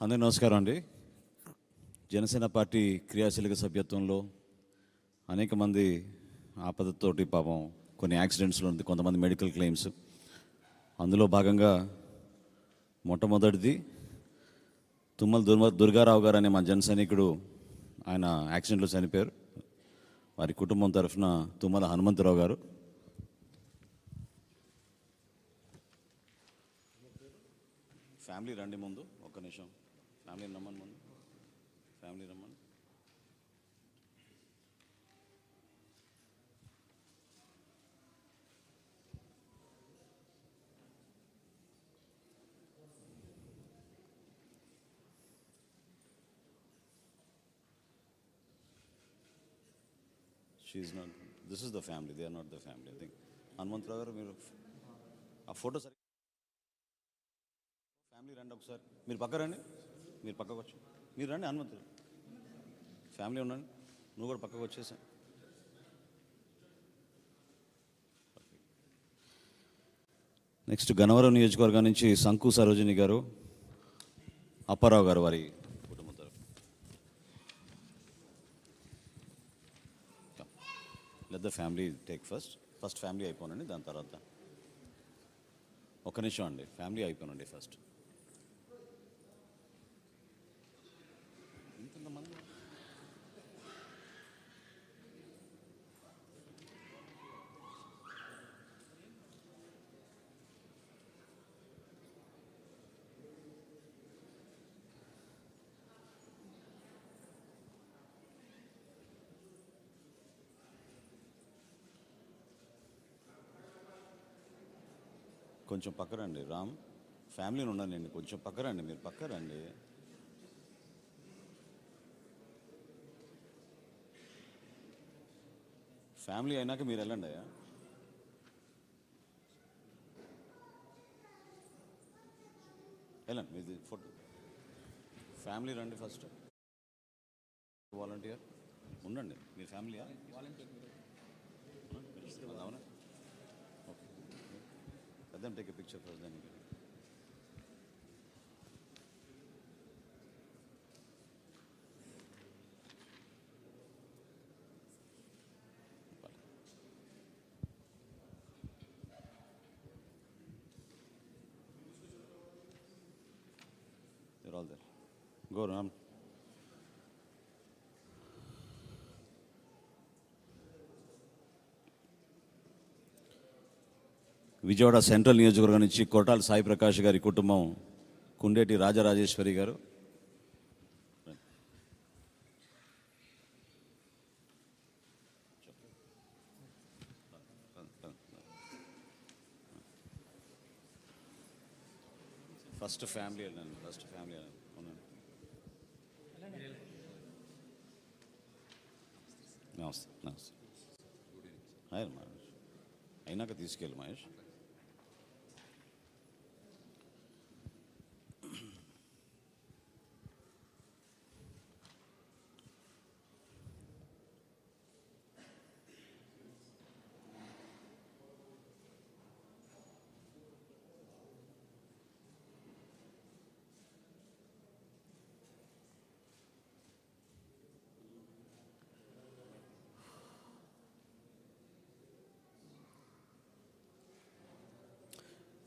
అందరికీ నమస్కారం అండి. జనసేన పార్టీ క్రియాశీలక సభ్యత్వంలో అనేక మంది ఆపదతోటి పాపం కొన్ని యాక్సిడెంట్స్లో ఉంది కొంతమంది మెడికల్ క్లెయిమ్స్. అందులో భాగంగా మొట్టమొదటిది తుమ్మల దుర్మ దుర్గారావు గారు అనే మా జన సైనికుడు ఆయన యాక్సిడెంట్లో చనిపోయారు. వారి కుటుంబం తరఫున తుమ్మల హనుమంతరావు గారు. ఫ్యామిలీ రండి ముందు ఒక్క నిమిషం. ఫ్యామిలీ రమ్మని ముందు. ఫ్యామిలీ రమ్మని. She not this is the family they are not the family I think Hanumantharao garu మీరు ఆ ఫోటో సరి ఫ్యామిలీ రండి ఒకసారి. మీరు పక్క రండి. మీరు పక్కకు వచ్చి మీరు రండి హనుమంతుడు ఫ్యామిలీ ఉండండి. నువ్వు కూడా పక్కకు వచ్చేసా. నెక్స్ట్ గన్నవరం నియోజకవర్గం నుంచి శంకు సరోజిని గారు అప్పారావు గారు వారి కుటుంబం let the family take first first family అయిపోనండి దాని తర్వాత. ఒక నిమిషం అండి ఫ్యామిలీ అయిపోనండి ఫస్ట్ ఇంతమంది కొంచెం పక్కరండి రామ్. ఫ్యామిలీని ఉండండి కొంచెం పక్కరండి మీరు పక్కరండి. ఫ్యామిలీ అయినాక మీరు వెళ్ళండి అయ్యా. వెళ్ళండి మీది ఫోటో. ఫ్యామిలీ రండి ఫస్ట్. వాలంటీర్. ఉండండి మీరు ఫ్యామిలీయా? అవునా? Let them take a picture first, then you can. They're all there. Go, Ram. Vijayawada central నియోజకవర్గం నుంచి కొరటాల సాయి ప్రకాష్ గారి కుటుంబం కుండేటి రాజరాజేశ్వరి గారు. ఫస్ట్ ఫ్యామిలీ ఫస్ట్ ఫ్యామిలీ నమస్తే నమస్తే. మహేష్. అయినాక తీసుకెళ్ళి మహేష్.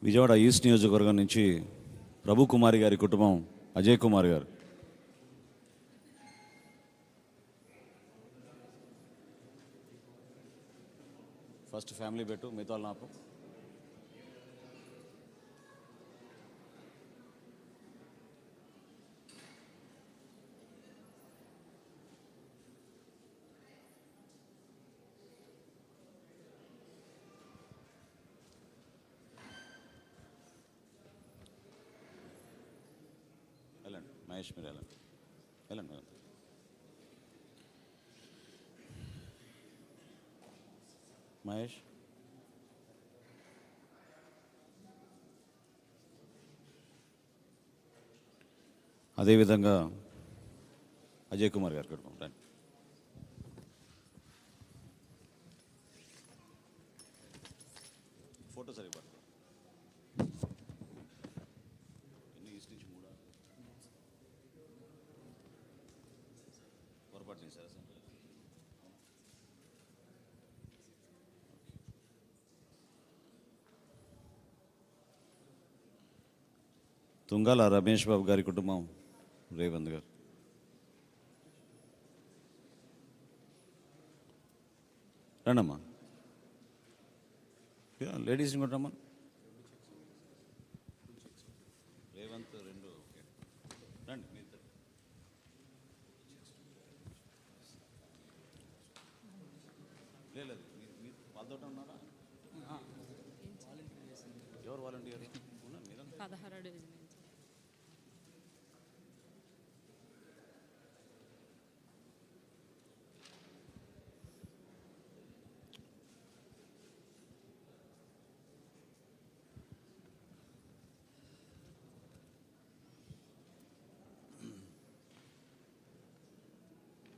విజయవాడ ఈస్ట్ నియోజకవర్గం నుంచి ప్రభు కుమారి గారి కుటుంబం అజయ్ కుమార్ గారు. ఫస్ట్ ఫ్యామిలీ పెట్టు మిగతా నాకు వెళ్ళండి మహేష్ మీరు వెళ్ళండి. వెళ్ళండి వెళ్ళండి. మహేష్? అదేవిధంగా అజయ్ కుమార్ గారు కుటుంబం రండి చేశారా సార్ తుంగాల రమేష్ బాబు గారి కుటుంబం రేవంత్ గారు. రండమ్మా. లేడీస్ని కూడా రమ్మా లేదు లేదు మీ- మీ వాళ్ళతోటే ఉన్నారా ఎవరు వాలంటీర్ ఉన్నారు మీరంతా పదహారో డివిజన్ నుంచి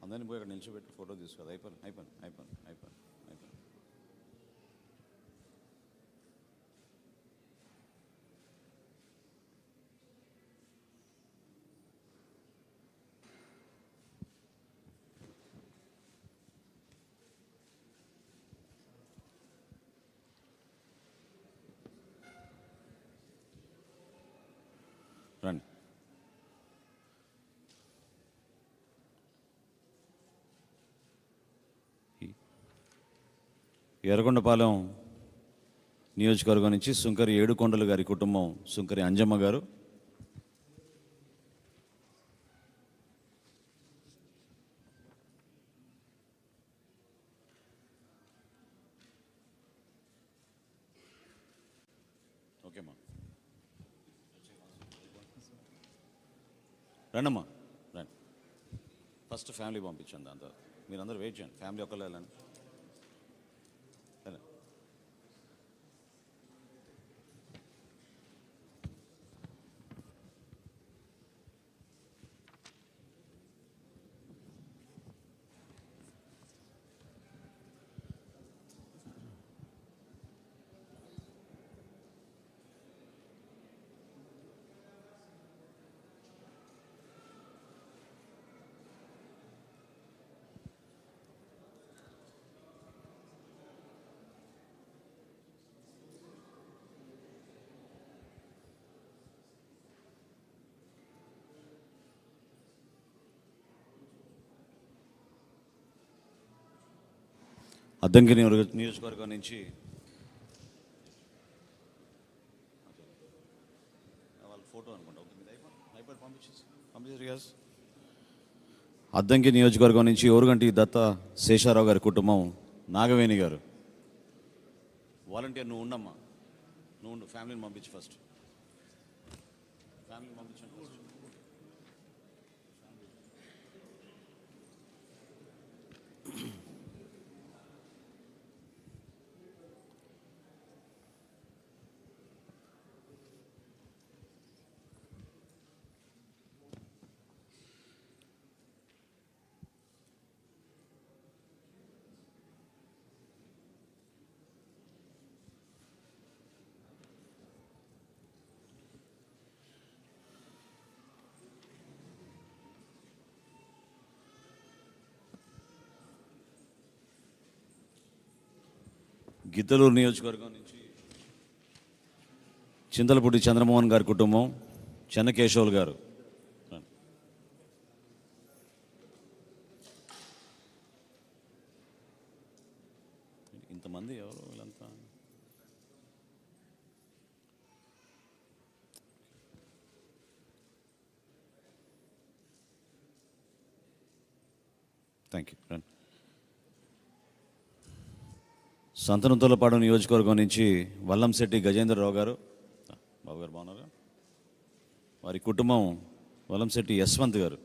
అందరిని పోయి అక్కడ నిల్చోబెట్టి ఫోటో తీసుకోదు అయిపోయింది అయిపోయింది అయిపోయింది అయిపోయింది రండి. ఎర్రగొండపాలెం నియోజకవర్గం నుంచి సుంకరి ఏడుకొండలు గారి కుటుంబం సుంకరి అంజమ్మ గారు రండమ్మా రండి. ఫస్ట్ ఫ్యామిలీ పంపించండి దాంతో మీరందరూ వెయిట్ చేయండి. ఫ్యామిలీ ఒకళ్ళు వెళ్ళండి. అద్దంకి నియోజకవర్గం నుంచి వాళ్ళ ఫోటో అనుకుంటా. పంపించేసి అద్దంకి నియోజకవర్గం నుంచి ఓరుగంటి దత్త శేషారావు గారి కుటుంబం నాగవేణి గారు. వాలంటీర్ నువ్వు ఉండమ్మా. నువ్వు ఉండు ఫ్యామిలీని పంపించు ఫస్ట్ ఫ్యామిలీని పంపించండి గిద్దలూరు నియోజకవర్గం నుంచి చింతలపూడి చంద్రమోహన్ గారి కుటుంబం చెన్నకేశవులు గారు. ఇంతమంది ఎవరు వీళ్ళంతా? థ్యాంక్ యూ రండి సంతనతులపాడు నియోజకవర్గం నుంచి వల్లంశెట్టి గజేంద్రరావు గారు. బాబు గారు బాగున్నారు? వారి కుటుంబం వల్లంశెట్టి యశ్వంత్ గారు.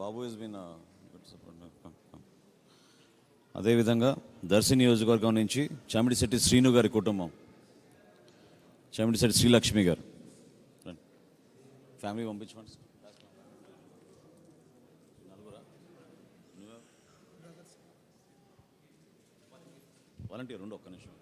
బాబు ఇస్ బీన్ అదేవిధంగా దర్శి నియోజకవర్గం నుంచి చమిడిశెట్టి శ్రీను గారి కుటుంబం చమిడిశెట్టి శ్రీలక్ష్మి గారు. ఫ్యామిలీ పంపించమండి వాలంటీర్ ఉండు ఒక్క నిమిషం.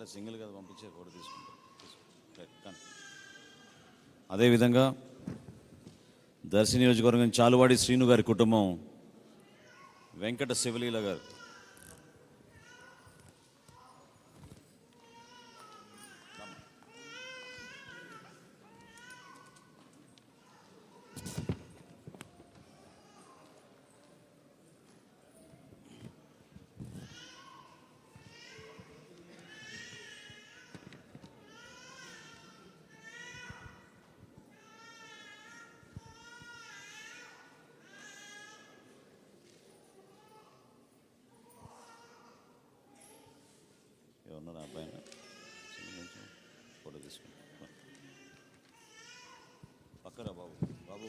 అలా సింగిల్ కదా పంపించే ఫోటో తీసుకుంటాం. అదేవిధంగా దర్శి నియోజకవర్గం చాలువాడి శ్రీను గారి కుటుంబం వెంకట శివలీల గారు ఎవరున్నారు అబ్బాయి ఫోటో తీసుకుంటాం పక్కరా బాబు బాబు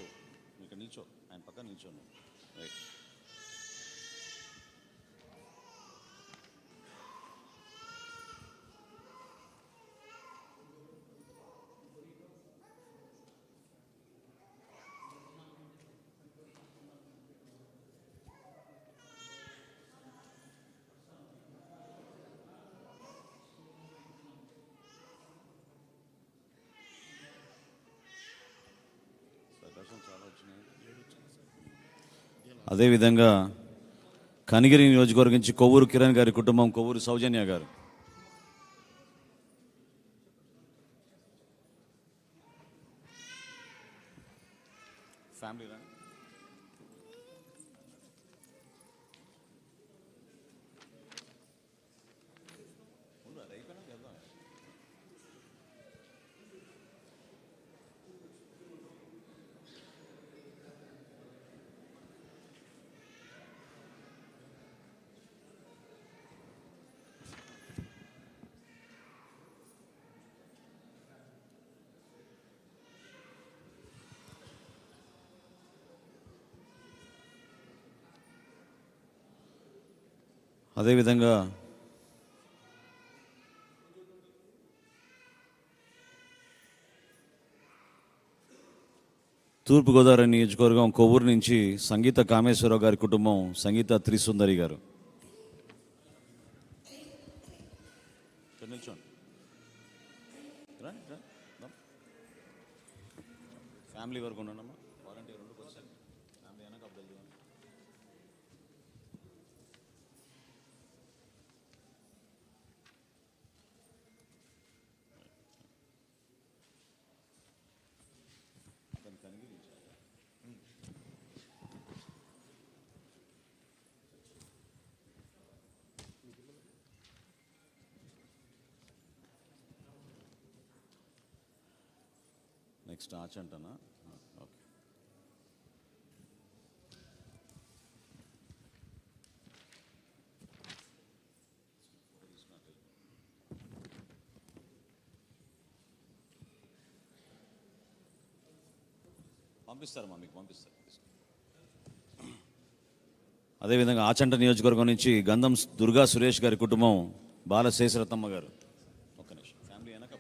ఇక్కడ నిల్చో ఆయన పక్కన నిల్చోను రైట్ అదేవిధంగా కనిగిరి నియోజకవర్గం నుంచి కొవ్వూరు కిరణ్ గారి కుటుంబం కొవ్వూరు సౌజన్య గారు. అదేవిధంగా తూర్పుగోదావరి నియోజకవర్గం కొవ్వూరు నుంచి సంగీత కామేశ్వరరావు గారి కుటుంబం సంగీత త్రిసుందరి గారు. ఫ్యామిలీ వరకు ఉండమ్మా వాలంటీర్ ఉండు కొంచెం ఫ్యామిలీ వెనక అబ్బాయి దిగండి. అతను కనిగిరించాలి నెక్స్ట్ ఆచ్ అంటనా? ఓకే. పంపిస్తారమ్మా మీకు పంపిస్తారు. అదేవిధంగా ఆచంట నియోజకవర్గం నుంచి గంధం దుర్గా సురేష్ గారి కుటుంబం బాల శేషరత్నమ్మ గారు ఒక్క నిమిషం ఫ్యామిలీ వెనక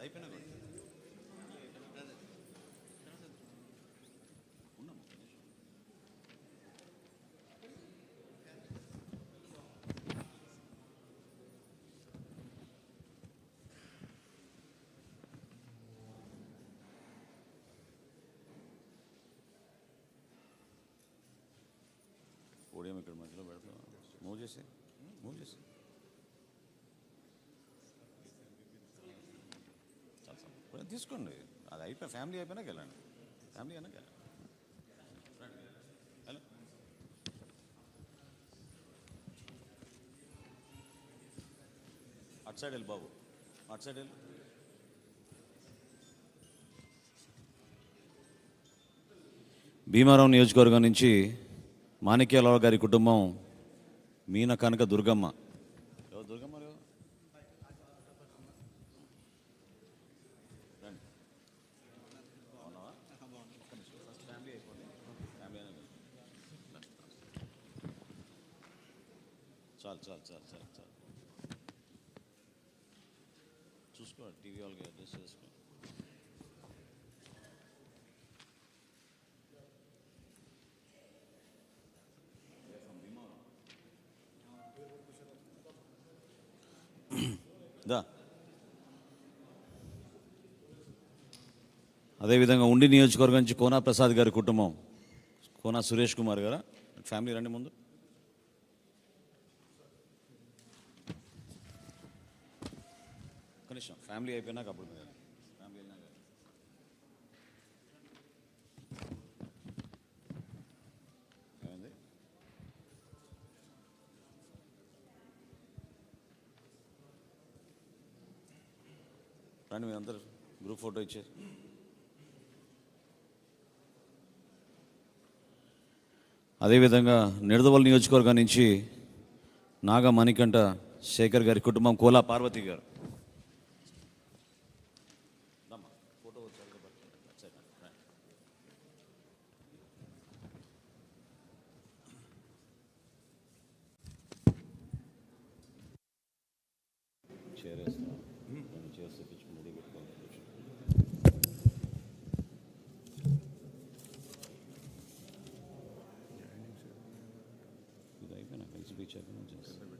అయిపోయినా కూడా. ఉన్నాం ఒక్క నిమిషం. ఇక్కడ మధ్యలో పెడతాం మూవ్ చేసి మూవ్ చేసి. చాలా తీసుకోండి. అది అయిపోయి ఫ్యామిలీ అయిపోయినాక వెళ్ళండి. ఫ్యామిలీ అయినాక వెళ్ళండి. హలో. అటు సైడ్ వెళ్ళి బాబు. అటు సైడ్ వెళ్ళి. భీమారావు నియోజకవర్గం నుంచి మాణిక్యాలరావు గారి కుటుంబం మీన కనక దుర్గమ్మ. దుర్గమ్మ చాలు చాలు చాలు చాలు చాలు. చూసుకో టీవీ వాళ్ళకి అడ్రస్ చేసుకో దా అదేవిధంగా ఉండి నియోజకవర్గం నుంచి కోనా ప్రసాద్ గారి కుటుంబం కోనా సురేష్ కుమార్ గారా? ఫ్యామిలీ రండి ముందు. కనీసం ఫ్యామిలీ అయిపోయినాక అప్పుడు రండి. ఫ్యామిలీ రండి మీ అందరు గ్రూప్ ఫోటో ఇచ్చారు అదేవిధంగా నిడదవల్ నియోజకవర్గం నుంచి నాగ మణికంఠ శేఖర్ గారి కుటుంబం కోలా పార్వతి గారు. Chairman. Just...